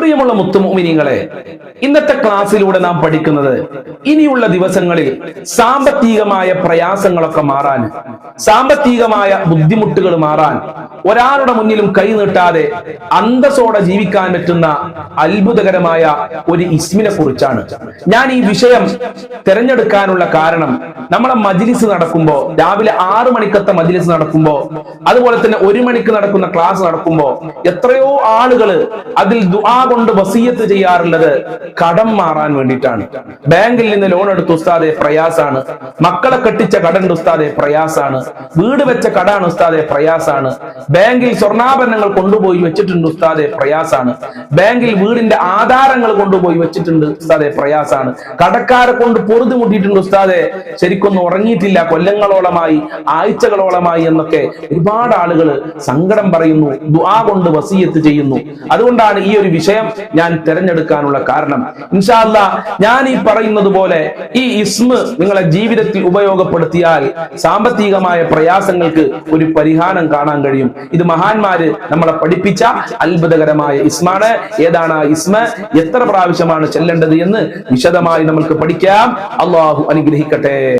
പ്രിയമുള്ള മുത്തുമോമിനിങ്ങളെ ഇന്നത്തെ ക്ലാസ്സിലൂടെ നാം പഠിക്കുന്നത് ഇനിയുള്ള ദിവസങ്ങളിൽ സാമ്പത്തികമായ പ്രയാസങ്ങളൊക്കെ മാറാൻ സാമ്പത്തികമായ ബുദ്ധിമുട്ടുകൾ മാറാൻ ഒരാളുടെ മുന്നിലും കൈ നീട്ടാതെ അന്തസ്സോടെ ജീവിക്കാൻ പറ്റുന്ന അത്ഭുതകരമായ ഒരു ഇസ്മിനെ കുറിച്ചാണ്. ഞാൻ ഈ വിഷയം തിരഞ്ഞെടുക്കാനുള്ള കാരണം നമ്മളെ മജിലിസ് നടക്കുമ്പോ രാവിലെ ആറ് മണിക്കത്തെ മജിലിസ് നടക്കുമ്പോ അതുപോലെ തന്നെ ഒരു മണിക്ക് നടക്കുന്ന ക്ലാസ് നടക്കുമ്പോ എത്രയോ ആളുകൾ അതിൽ ദുആ കൊണ്ട് വസീയത്ത് ചെയ്യാറുള്ളത് കടം മാറാൻ വേണ്ടിയിട്ടാണ്. ബാങ്കിൽ നിന്ന് ലോൺ എടുത്ത ഉസ്താദെ പ്രയാസാണ്. മക്കളെ കെട്ടിച്ച കടൻ ഉസ്താദെ പ്രയാസാണ്. വീട് വെച്ച കടാണ് ഉസ്താദെ പ്രയാസാണ്. ബാങ്കിൽ സ്വർണാഭരണങ്ങൾ കൊണ്ടുപോയി വെച്ചിട്ടുണ്ട് ഉസ്താദെ പ്രയാസാണ്. ബാങ്കിൽ വീടിന്റെ ആധാരങ്ങൾ കൊണ്ടുപോയി വെച്ചിട്ടുണ്ട് ഉസ്താദെ പ്രയാസാണ്. കടക്കാരെ കൊണ്ട് പൊറുതി മുട്ടിയിട്ടുണ്ട് ഉസ്താദെ. ശരിക്കൊന്നും ഉറങ്ങിയിട്ടില്ല. കൊല്ലങ്ങളോളമായി ആഴ്ചകളോളമായി എന്നൊക്കെ ഒരുപാട് ആളുകൾ സങ്കടം പറയുന്നു ദുആ കൊണ്ട് വസീയത്ത് ചെയ്യുന്നു. അതുകൊണ്ടാണ് ഈ ഒരു വിഷയം ഞാൻ തിരഞ്ഞെടുക്കാനുള്ള കാരണം. ഇൻഷാല്ല ഞാൻ ഈ പറയുന്നത് പോലെ ഈ ഇസ്മ നിങ്ങളെ ജീവിതത്തിൽ ഉപയോഗപ്പെടുത്തിയാൽ സാമ്പത്തികമായ പ്രയാസങ്ങൾക്ക് ഒരു പരിഹാരം കാണാൻ കഴിയും. ഇത് മഹാന്മാര് നമ്മളെ പഠിപ്പിച്ച അത്ഭുതകരമായ ഇസ്മാണ്. ഏതാണ് ആ ഇസ്മ? എത്ര പ്രാവശ്യമാണ് ചെല്ലേണ്ടത് എന്ന് വിശദമായി നമ്മൾക്ക് പഠിക്കാം. അള്ളാഹു അനുഗ്രഹിക്കട്ടെ.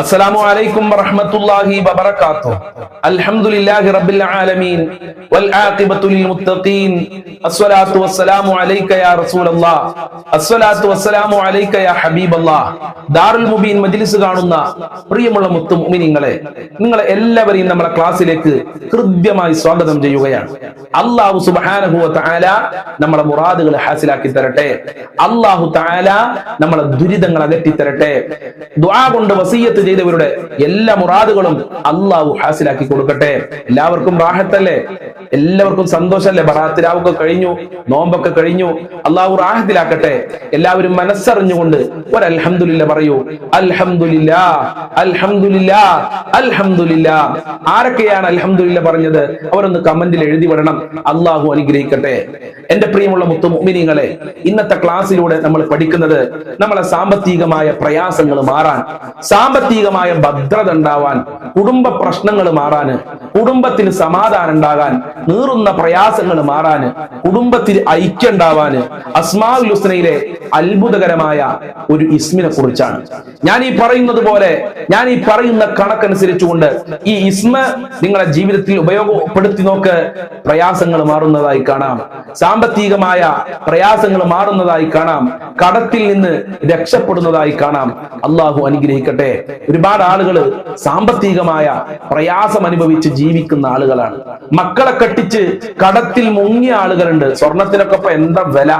السلام عليكم ورحمة الله وبركاته الحمد لله رب العالمين والعاقبة للمتقين الصلاة والسلام عليك يا رسول الله الصلاة والسلام عليك يا حبيب الله ദാറുൽ മുബീൻ മജ്ലിസ് കാണുന്ന പ്രിയമുള്ള മുത്തു മുഅ്മിനീങ്ങളെ നിങ്ങളെ എല്ലാവരെയും നമ്മളെ ക്ലാസ്സിലേക്ക് ഹൃദ്യമായി സ്വാഗതം ചെയ്യുകയാണ് അള്ളാഹു സുബ്ഹാനഹു വ തആല നമ്മളെ മുറാദുകൾ ഹാസിലാക്കി തരട്ടെ അള്ളാഹു തആല നമ്മളെ ദുരിതങ്ങൾ അകറ്റി തരട്ടെ ദുആ കൊണ്ട് വസീയത്ത് ചെയ്തവരുടെ എല്ലാ മുറാദുകളും അള്ളാഹു ഹാസിലാക്കി കൊടുക്കട്ടെ. എല്ലാവർക്കും റാഹത്തല്ലേ? എല്ലാവർക്കും സന്തോഷല്ലേ? ബറാത്തിരാവൊക്കെ കഴിഞ്ഞു നോമ്പൊക്കെ കഴിഞ്ഞു. അള്ളാഹു റാഹത്തിലാക്കട്ടെ. എല്ലാവരും മനസ്സറിഞ്ഞുകൊണ്ട് ഒരു അൽഹമില്ല പറയൂ. അൽഹംദുലില്ലാ അൽഹംദുലില്ലാ അൽഹംദുലില്ലാ ആരൊക്കെയാണ് അൽഹമില്ല പറഞ്ഞത്? അവരൊന്ന് കമന്റിൽ എഴുതി വിടണം. അള്ളാഹു അനുഗ്രഹിക്കട്ടെ. എന്റെ പ്രിയമുള്ള മുത്തു മുമിനിങ്ങളെ ഇന്നത്തെ ക്ലാസ്സിലൂടെ നമ്മൾ പഠിക്കുന്നത് നമ്മളെ സാമ്പത്തികമായ പ്രയാസങ്ങൾ മാറാൻ. സാമ്പത്തികമായ ഭദ്രത ഉണ്ടാവാൻ കുടുംബ പ്രശ്നങ്ങൾ മാറാന് കുടുംബത്തിന് സമാധാനം ഉണ്ടാകാൻ നീറുന്ന പ്രയാസങ്ങൾ മാറാന് കുടുംബത്തിൽ ഐക്യം ഉണ്ടാവാന് അസ്മാഉൽ ഹുസ്നയിലെ അത്ഭുതകരമായ ഒരു ഇസ്മിനെ കുറിച്ചാണ്. ഞാൻ ഈ പറയുന്നത് പോലെ ഞാൻ ഈ പറയുന്ന കണക്കനുസരിച്ചുകൊണ്ട് ഈ ഇസ്മ നിങ്ങളുടെ ജീവിതത്തിൽ ഉപയോഗപ്പെടുത്തി നോക്ക് പ്രയാസങ്ങൾ മാറുന്നതായി കാണാം. സാമ്പത്തികമായ പ്രയാസങ്ങൾ മാറുന്നതായി കാണാം. കടത്തിൽ നിന്ന് രക്ഷപ്പെടുന്നതായി കാണാം. അള്ളാഹു അനുഗ്രഹിക്കട്ടെ. ഒരുപാട് ആളുകൾ സാമ്പത്തികമായ പ്രയാസം അനുഭവിച്ച് ജീവിക്കുന്ന ആളുകളാണ്. മക്കളെ കെട്ടിച്ച് കടത്തിൽ മുങ്ങിയ ആളുകളുണ്ട്. സ്വർണത്തിനൊക്കെ ഇപ്പൊ എന്താ വില?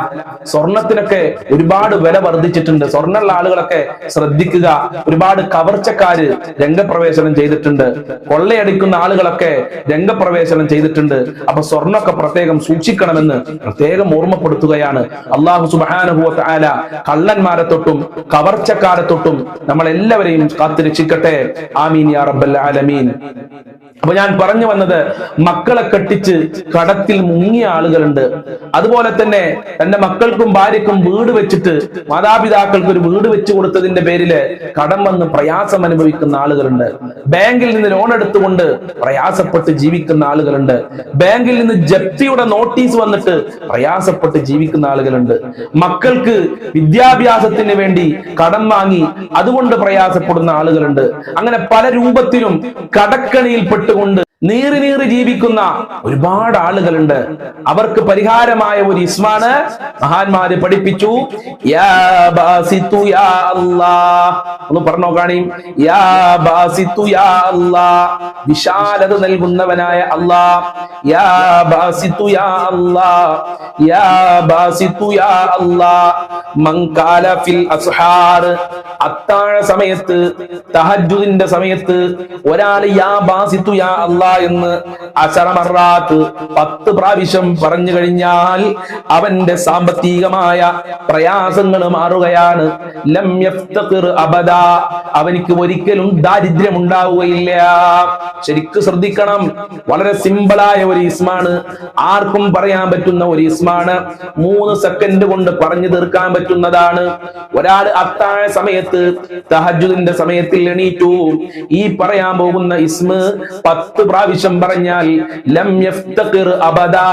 സ്വർണത്തിനൊക്കെ ഒരുപാട് വില വർദ്ധിച്ചിട്ടുണ്ട്. സ്വർണമുള്ള ആളുകളൊക്കെ ശ്രദ്ധിക്കുക. ഒരുപാട് കവർച്ചക്കാര് രംഗപ്രവേശനം ചെയ്തിട്ടുണ്ട്. കൊള്ളയടിക്കുന്ന ആളുകളൊക്കെ രംഗപ്രവേശനം ചെയ്തിട്ടുണ്ട്. അപ്പൊ സ്വർണമൊക്കെ പ്രത്യേകം സൂക്ഷിക്കണമെന്ന് പ്രത്യേകം ഓർമ്മപ്പെടുത്തുകയാണ്. അള്ളാഹു സുബാനുഭവത്ത് ആല കള്ളന്മാരെ തൊട്ടും കവർച്ചക്കാരെ തൊട്ടും നമ്മളെല്ലാവരെയും കാത്തുരക്ഷിക്കട്ടെ ആമീൻ യാ റബ്ബൽ ആലമീൻ. അപ്പൊ ഞാൻ പറഞ്ഞു വന്നത് മക്കളെ കെട്ടിച്ച് കടത്തിൽ മുങ്ങിയ ആളുകളുണ്ട്. അതുപോലെ തന്നെ തന്റെ മക്കൾക്കും ഭാര്യക്കും വീട് വെച്ചിട്ട് മാതാപിതാക്കൾക്ക് ഒരു വീട് വെച്ചു കൊടുത്തതിന്റെ പേരിൽ കടം വന്ന് പ്രയാസം അനുഭവിക്കുന്ന ആളുകളുണ്ട്. ബാങ്കിൽ നിന്ന് ലോൺ എടുത്തുകൊണ്ട് പ്രയാസപ്പെട്ട് ജീവിക്കുന്ന ആളുകളുണ്ട്. ബാങ്കിൽ നിന്ന് ജപ്തിയുടെ നോട്ടീസ് വന്നിട്ട് പ്രയാസപ്പെട്ട് ജീവിക്കുന്ന ആളുകളുണ്ട്. മക്കൾക്ക് വിദ്യാഭ്യാസത്തിന് വേണ്ടി കടം വാങ്ങി അതുകൊണ്ട് പ്രയാസപ്പെടുന്ന ആളുകളുണ്ട്. അങ്ങനെ പല രൂപത്തിലും കടക്കണിയിൽ പെട്ടുകൊണ്ട് നീറി നീറി ജീവിക്കുന്ന ഒരുപാട് ആളുകളുണ്ട്. അവർക്ക് പരിഹാരമായ ഒരു ഇസ്മാണ് മഹാന്മാര് പഠിപ്പിച്ചു. ഒന്ന് പറഞ്ഞോ കാണി. വിശാലത നൽകുന്നവനായ അള്ളാഹ് അത്താഴ സമയത്ത് തഹജ്ജുദിന്റെ സമയത്ത് ഒരാൾ യാ ബാസിത്തു യാ എന്ന് അശറമറാത്ത് പത്ത് പ്രാവശ്യം പറഞ്ഞു കഴിഞ്ഞാൽ അവന്റെ സാമ്പത്തിക സാമ്പത്തികമായ പ്രയാസങ്ങൾ മാറുകയാണ്. ലം അബദ. അവനിക്ക് ഒരിക്കലും ദാരിദ്ര്യം ഉണ്ടാവുകയില്ല ശരിക്ക് ശ്രദ്ധിക്കണം. വളരെ സിമ്പിളായ ഒരു ഇസ്മാണ്. ആർക്കും പറയാൻ പറ്റുന്ന ഒരു ഇസ്മാണ്. മൂന്ന് സെക്കൻഡ് കൊണ്ട് പറഞ്ഞു തീർക്കാൻ പറ്റുന്നതാണ്. ഒരാൾ അത്താഴ സമയത്ത് തഹജുദിന്റെ സമയത്തിൽ എണീറ്റു. ഈ പറയാൻ പോകുന്ന ഇസ്മ പത്ത് പ്രാവശ്യം പറഞ്ഞാൽ ലം അബദാ.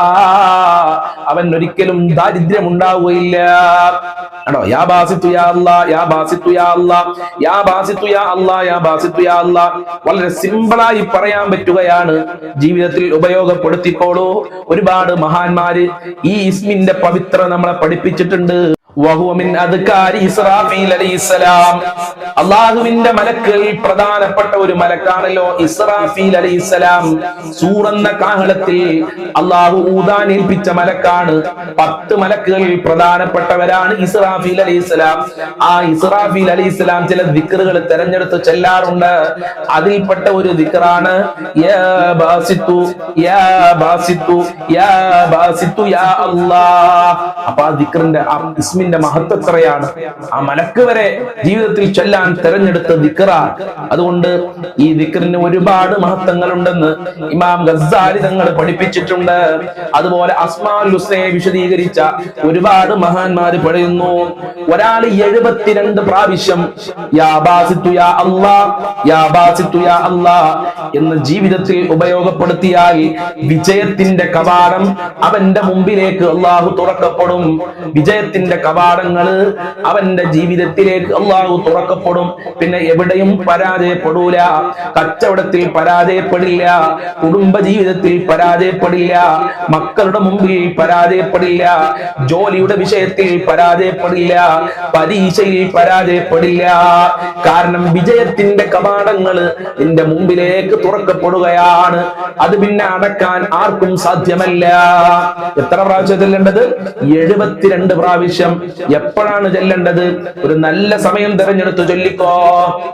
അവൻ ഒരിക്കലും ദാരിദ്ര്യം ഉണ്ടാവുകയില്ല ആണോ? യാ യാ യാ യാ യാ യാ യാ യാ വളരെ സിമ്പിളായി പറയാൻ പറ്റുകയാണ്. ജീവിതത്തിൽ ഉപയോഗപ്പെടുത്തിക്കോളൂ. ഒരുപാട് മഹാന്മാര് ഈ ഇസ്മിന്റെ പവിത്ര നമ്മളെ പഠിപ്പിച്ചിട്ടുണ്ട്. അള്ളാഹുവിന്റെ മലക്കുകളിൽ പ്രധാനപ്പെട്ട ഒരു മലക്കാണല്ലോ ഇസ്രാഫീൽ അലൈഹിസ്സലാം. സൂറന്ന കാഹളത്തിൽ അള്ളാഹു ഊതാൻ ഏൽപ്പിച്ച മലക്കാണ്. പത്ത് മലക്കുകളിൽ പ്രധാനപ്പെട്ടവരാണ് ഇസ്രാഫീൽ അലൈഹിസ്സലാം. ആ ഇസ്രാഫീൽ അലൈഹിസ്സലാം ചില ദിക്റുകൾ തെരഞ്ഞെടുത്ത് ചെല്ലാറുണ്ട്. അതിൽപ്പെട്ട ഒരു ദിക്റാണ് യാ യാ യാ യാ അപ്പൊ ആ ദിക്റിന്റെ ആ ഇസ്മിന്റെ മഹത്വത്രയാണ് ആ മലക്ക് വരെ ജീവിതത്തിൽ ചൊല്ലാൻ തെരഞ്ഞെടുത്ത ദിക്റ. അതുകൊണ്ട് ഈ ദിക്റിന് ഒരുപാട് മഹത്വങ്ങൾ ഉണ്ടെന്ന് ഇമാം ഗസാലി തങ്ങൾ പഠിപ്പിച്ചിട്ടുണ്ട്. അതുപോലെ അസ്മാൽ ഹുസൈൻ വിശദീകരിച്ച ഒരുപാട് മഹാന്മാര് പറയുന്നു ഒരാൾ എഴുപത്തിരണ്ട് പ്രാവശ്യം യാ യാ എന്ന് ജീവിതത്തിൽ ഉപയോഗപ്പെടുത്തിയാൽ വിജയത്തിന്റെ കവാടം അവന്റെ മുമ്പിലേക്ക് അള്ളാഹു തുറക്കപ്പെടും. വിജയത്തിന്റെ കവാടങ്ങൾ അവന്റെ ജീവിതത്തിലേക്ക് അള്ളാഹു തുറക്കപ്പെടും. പിന്നെ എവിടെയും പരാജയപ്പെടൂല. കച്ചവടത്തിൽ പരാജയപ്പെടില്ല. കുടുംബ ജീവിതത്തിൽ പരാജയപ്പെടില്ല. മക്കളുടെ മുമ്പിൽ പരാജയപ്പെടില്ല. ജോലിയുടെ വിഷയത്തിൽ പരാജയപ്പെടില്ല. പരീക്ഷയിൽ പരാജയപ്പെടില്ല. കാരണം വിജയത്തിന്റെ കവാടങ്ങൾ നിന്റെ മുമ്പിലേക്ക് തുറക്കപ്പെടുകയാണ്. അത് പിന്നെ അടക്കാൻ ആർക്കും സാധ്യമല്ല. എത്ര പ്രാവശ്യം ചെല്ലേണ്ടത്? എഴുപത്തിരണ്ട് പ്രാവശ്യം. എപ്പോഴാണ് ചെല്ലേണ്ടത്? ഒരു നല്ല സമയം തെരഞ്ഞെടുത്ത് ചൊല്ലിക്കോ.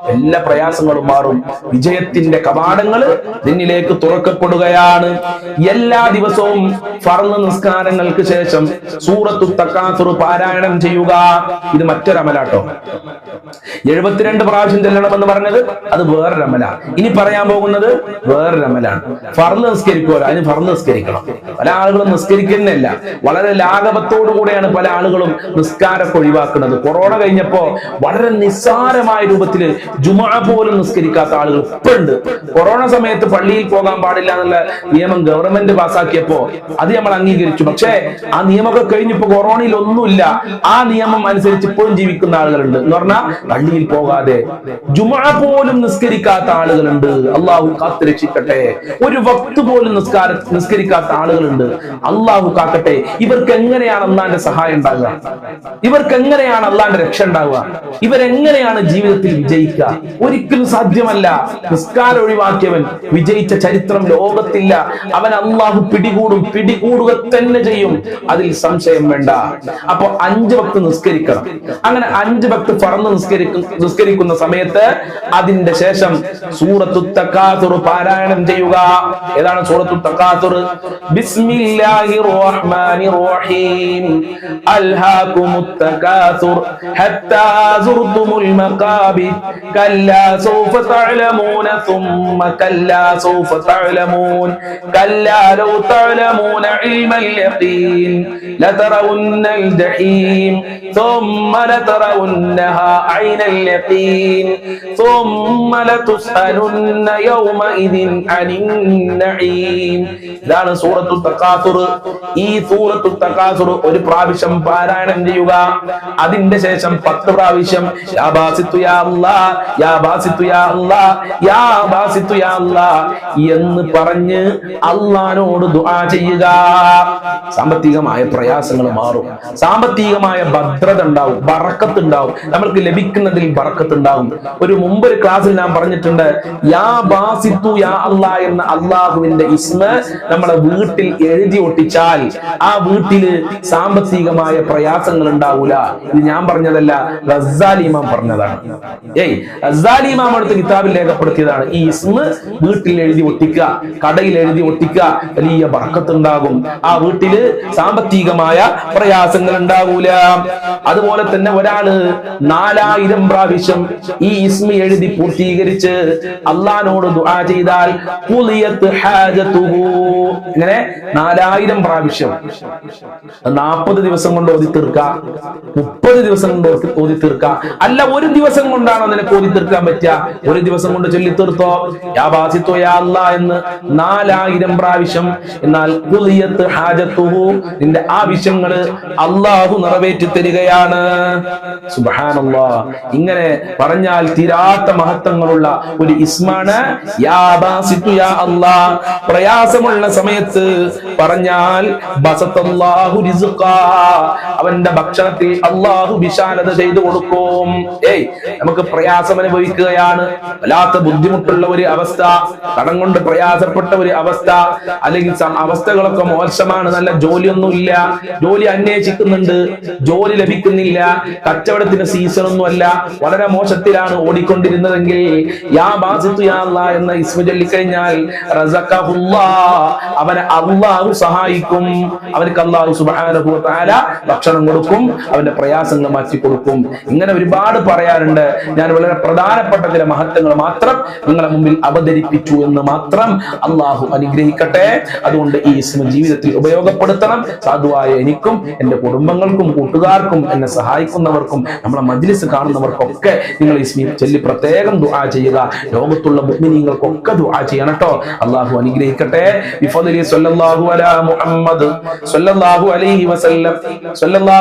എല്ലാ പ്രയാസങ്ങളും മാറും. വിജയത്തിന്റെ കവാടങ്ങൾ നിന്നിലേക്ക് തുറക്കപ്പെടുകയാണ്. എല്ലാ ദിവസവും ഫർന്ന് നിസ്കാരങ്ങൾക്ക് ശേഷം സൂറത്തു തക്കാസുർ പാരായണം ചെയ്യുക. ഇത് മറ്റൊരമലാട്ടോ. എഴുപത്തിരണ്ട് പ്രാവശ്യം ചെല്ലണമെന്ന് പറഞ്ഞത് അത് വേറൊരമല. ഇനി പറയാൻ പോകുന്നത് വേറൊരമലാണ്. ഫർന്ന് നിസ്കരിക്കുമല്ലോ അതിന് ഫർന്ന് നിസ്കരിക്കണം. പല ആളുകളും നിസ്കരിക്കുന്നില്ല വളരെ ലാഘവത്തോടു കൂടെയാണ് പല ആളുകളും നിസ്കാരമൊക്കെ ഒഴിവാക്കുന്നത്. കൊറോണ കഴിഞ്ഞപ്പോ വളരെ നിസ്സാരമായ രൂപത്തിൽ ജുമാ പോലും നിസ്കരിക്കാത്ത ആളുകൾ ഉണ്ട് കൊറോണ സമയത്ത് പള്ളിയിൽ പോകാൻ പാടില്ല എന്നുള്ള നിയമം ഗവൺമെന്റ് പാസ്സാക്കിയപ്പോ അത് നമ്മൾ അംഗീകരിച്ചു. പക്ഷേ ആ നിയമമൊക്കെ കഴിഞ്ഞപ്പോ കൊറോണയിൽ ഒന്നുമില്ല. ആ നിയമം അനുസരിച്ച് ഇപ്പോഴും ജീവിക്കുന്ന ആളുകളുണ്ട്. എന്ന് പറഞ്ഞാൽ പള്ളിയിൽ പോകാതെ ജുമാ പോലും നിസ്കരിക്കാത്ത ആളുകളുണ്ട്. അള്ളാഹു കാത്തിരക്ഷിക്കട്ടെ. ഒരു വക്ത് പോലും നിസ്കാര നിസ്കരിക്കാത്ത ആളുകളുണ്ട്. അള്ളാഹു കാക്കട്ടെ. ഇവർക്ക് എങ്ങനെയാണ് അന്നാന്റെ സഹായം ഉണ്ടാകുക? ഇവർക്ക് എങ്ങനെയാണ് അള്ളാന്റെ രക്ഷ ഉണ്ടാവുക? ഇവരെങ്ങനെയാണ് ജീവിതത്തിൽ വിജയിക്കുക? ഒരിക്കലും സാധ്യമല്ല. നിസ്കാരം ഒഴിവാക്കിയവൻ വിജയിച്ച ചരിത്രം ലോകത്തില്ല. അവൻ അള്ളാഹു പിടികൂടും പിടികൂടുക തന്നെ ചെയ്യും. അതിൽ സംശയം വേണ്ട. അപ്പൊ അഞ്ച് ഭക്ത് നിസ്കരിക്കണം. അങ്ങനെ അഞ്ച് ഭക്ത് പറന്ന് നിസ്കരിക്കും നിസ്കരിക്കുന്ന സമയത്ത് അതിന്റെ ശേഷം സൂറത്തു തക്കാത്തുർ പാരായണം ചെയ്യുക. ഏതാണ് സൂറത്തു തക്കാത്തുർ ബിസ്മില്ലാഹിർ റഹ്മാനിർ റഹീം. അൽഹാകുമുത് തകാസുർ ഹത്താ സുർതുമുൽ മഖാബിർ കല്ലാ സൗഫ തഅലമൂന ثم كلا سوف تعلمون كلا لو تعلمون علم اليقين لترون الجحيم ثم لترونها عين اليقين ثم لتسألن يومئذ عن النعيم ഇതാണ് സൂറത്തു തക്കാസുർ ഈ സൂറത്തു തക്കാസുർ ഒരു പ്രാവശ്യം പാരായണം ചെയ്യുക. അതിന്റെ ശേഷം പത്ത് പ്രാവശ്യം യാ യാ യാ എന്ന് പറഞ്ഞ് അള്ളഹാനോട് ദുആ ചെയ്യുക. സാമ്പത്തികമായ പ്രയാസങ്ങൾ മാറും. സാമ്പത്തികമായ ഭദ്രത ഉണ്ടാവും ബറക്കത്ത് ഉണ്ടാവും. നമ്മൾക്ക് ലഭിക്കുന്നതിൽ ബറക്കത്ത് ഉണ്ടാവും. ഒരു മുമ്പ് ഒരു ക്ലാസ്സിൽ ഞാൻ പറഞ്ഞിട്ടുണ്ട് യാ എന്ന അള്ളാഹുവിന്റെ ഇസ്മ നമ്മളെ വീട്ടിൽ എഴുതി ഒട്ടിച്ചാൽ ആ വീട്ടിൽ സാമ്പത്തികമായ പ്രയാസങ്ങൾ പ്രയാസങ്ങൾ ഉണ്ടാവൂല ഇത് ഞാൻ പറഞ്ഞതല്ല റസാലിമാം പറഞ്ഞതാണ്. ഏയ് റസാലിമാം അടുത്ത് കിതാബിൽ രേഖപ്പെടുത്തിയതാണ്. ഈ ഇസ്മ വീട്ടിൽ എഴുതി ഒട്ടിക്കുക കടയിൽ എഴുതി ഒട്ടിക്കുക വലിയ ബർക്കത്തുണ്ടാകും. ആ വീട്ടിൽ സാമ്പത്തികമായ പ്രയാസങ്ങൾ ഉണ്ടാവൂല അതുപോലെ തന്നെ ഒരാൾ നാലായിരം പ്രാവശ്യം ഈ ഇസ്മ എഴുതി പൂർത്തീകരിച്ച് അള്ളഹാനോട് ദുആ ചെയ്താൽ ഖുളിയത്ത് ഹാജതുഹു ഇങ്ങനെ നാലായിരം പ്രാവശ്യം. നാൽപ്പത് ദിവസം കൊണ്ട് ഓതി തീർക്ക. മുപ്പത് ദിവസം കൊണ്ട് ഓതി- തീർക്ക. അല്ല ഒരു ദിവസം കൊണ്ടാണോ നിനക്ക് ഓതി തീർക്കാൻ പറ്റുക? ഒരു ദിവസം കൊണ്ട് ചൊല്ലി തീർത്തോ? യാ ബാസിത്തോ യാ അല്ലാ എന്ന് നാലായിരം പ്രാവശ്യം. എന്നാൽ കുലിയത്ത് ഹാജത്തുഹു നിന്റെ ആവശ്യങ്ങൾ അള്ളാഹു നിറവേറ്റി തരികയാണ്. ഇങ്ങനെ പറഞ്ഞാൽ തീരാത്ത മഹത്വങ്ങളുള്ള ഒരു ഇസ്മാണ് യാ ബാസിത്തു യാ അല്ലാ പ്രയാസമുള്ള സമയത്ത് പറഞ്ഞാൽ ബസത്തല്ലാഹു അവന്റെ ഭക്ഷണത്തിൽ അള്ളാഹു വിശാലത ചെയ്തു കൊടുക്കും. ഏയ് നമുക്ക് പ്രയാസം അനുഭവിക്കുകയാണ്. വല്ലാത്ത ബുദ്ധിമുട്ടുള്ള ഒരു അവസ്ഥ കടം കൊണ്ട് പ്രയാസപ്പെട്ട ഒരു അവസ്ഥ അല്ലെങ്കിൽ അവസ്ഥകളൊക്കെ മോശമാണ് നല്ല ജോലിയൊന്നുമില്ല ജോലി അന്വേഷിക്കുന്നുണ്ട് ജോലി ലഭിക്കുന്നില്ല കച്ചവടത്തിന് സീസൺ ഒന്നുമല്ല വളരെ മോശത്തിലാണ് ഓടിക്കൊണ്ടിരുന്നതെങ്കിൽ യാ ബാസിത്തു യാ എന്ന ഇസ്മ ചൊല്ലിക്കഴിഞ്ഞാൽ അവനെ അള്ളാഹു സഹായിക്കും. അവനക്ക് അള്ളാഹു തആല ഭക്ഷണം കൊടുക്കും അവന്റെ പ്രയാസങ്ങൾ മാറ്റി കൊടുക്കും. ഇങ്ങനെ ഒരുപാട് പറയാറുണ്ട് ഞാൻ വളരെ പ്രധാനപ്പെട്ട ചില മഹത്വങ്ങൾ മാത്രം നിങ്ങളെ മുമ്പിൽ അവതരിപ്പിച്ചു എന്ന് മാത്രം അള്ളാഹു അനുഗ്രഹിക്കട്ടെ. അതുകൊണ്ട് ഈ ഇസ്മ ജീവിതത്തിൽ ഉപയോഗപ്പെടുത്തണം. സാധുവായ എനിക്കും എന്റെ കുടുംബങ്ങൾക്കും കൂട്ടുകാർക്കും എന്നെ സഹായിക്കുന്നവർക്കും നമ്മളെ മജ്ലിസ് കാണുന്നവർക്കൊക്കെ നിങ്ങൾ ഇസ്മി ചൊല്ലി പ്രത്യേകം ദുആ ചെയ്യുക. ലോകത്തുള്ള മുഅ്മിനീങ്ങൾക്കൊക്കെ ദുആ ചെയ്യണം കേട്ടോ. അള്ളാഹു അനുഗ്രഹിക്കട്ടെ. ബിഫദലി സല്ലല്ലാഹു അലാ മുഹമ്മദ് സല്ലല്ലാഹു അലൈഹി വസല്ലം.